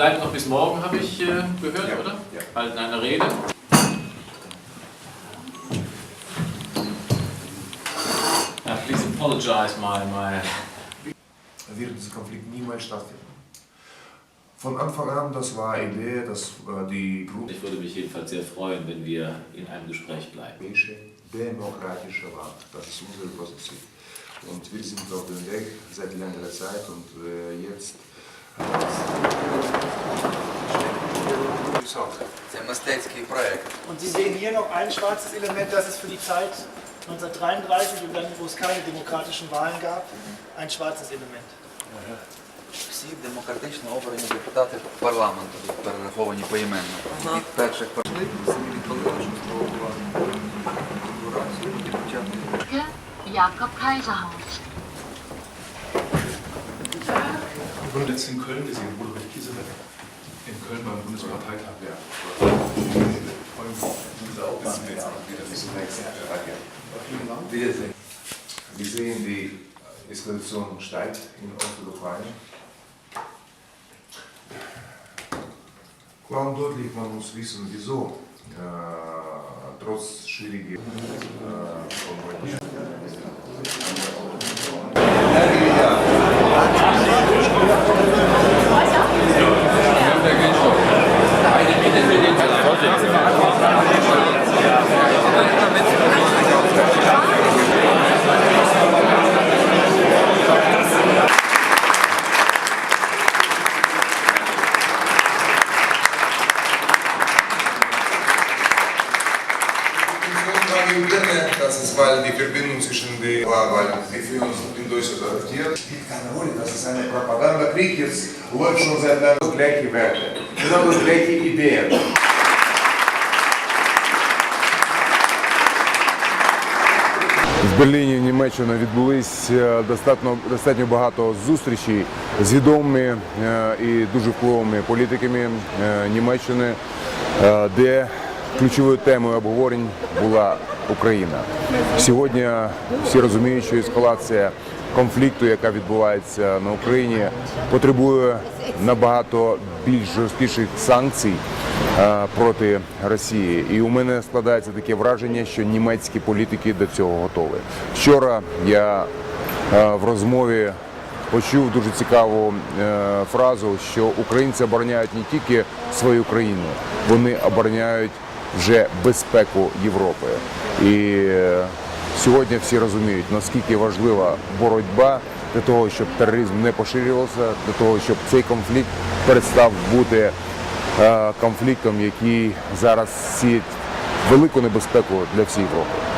bleiben noch bis morgen, habe ich äh, gehört, Ja, oder? ja. Halten eine Rede. Ja, please apologize, my, my wird dieser Konflikt niemals stattfinden. Von Anfang an, das war Idee, dass äh, die Gruppe Ich würde mich jedenfalls sehr freuen, wenn wir in einem Gespräch bleiben. demokratische Land. Das ist unsere Position. Und wir sind auf dem Weg seit längerer Zeit und äh, jetzt hat es Це мистецький проект. Und Sie sehen hier noch ein schwarzes Element, das ist für die Zeit 1933 und dann, wo es keine demokratischen Wahlen gab, ein schwarzes Element. Всі демократично обрані депутати парламенту тут перераховані поіменно. Від перших пошли, самі відпалили, що спробували конфігурацію і почати. Jakob Kaiserhaus. Ich wurde letztens in Köln gesehen, Rudolf Kiesewetter. In Köln beim Bundesparteitag. Ja. Wir sehen, die Eskalation steigt in Ostukraine. Klar und deutlich, man muss wissen, wieso. Äh, trotz schwieriger äh, Thank you. Trage gerne, dass es weil die Verbindung zwischen den weil wir fühlen uns in Deutschland adaptiert. Spielt keine Rolle, das ist eine Propagandakrieg, jetzt läuft schon seit langem gleiche Werte, genau die gleiche Ideen. В Берліні, в Німеччині відбулись е, достатньо, достатньо багато зустрічей з відомими е, і дуже впливовими політиками е, Німеччини, е, де ключовою темою обговорень була Україна. Сьогодні всі розуміють, що ескалація конфлікту, яка відбувається на Україні, потребує набагато більш жорсткіших санкцій е, проти Росії. І у мене складається таке враження, що німецькі політики до цього готові. Вчора я е, в розмові почув дуже цікаву е, фразу, що українці обороняють не тільки свою країну, вони обороняють вже безпеку Європи. І е, сьогодні всі розуміють, наскільки важлива боротьба для того, щоб тероризм не поширювався, для того, щоб цей конфлікт перестав бути е, конфліктом, який зараз сіє велику небезпеку для всієї Європи.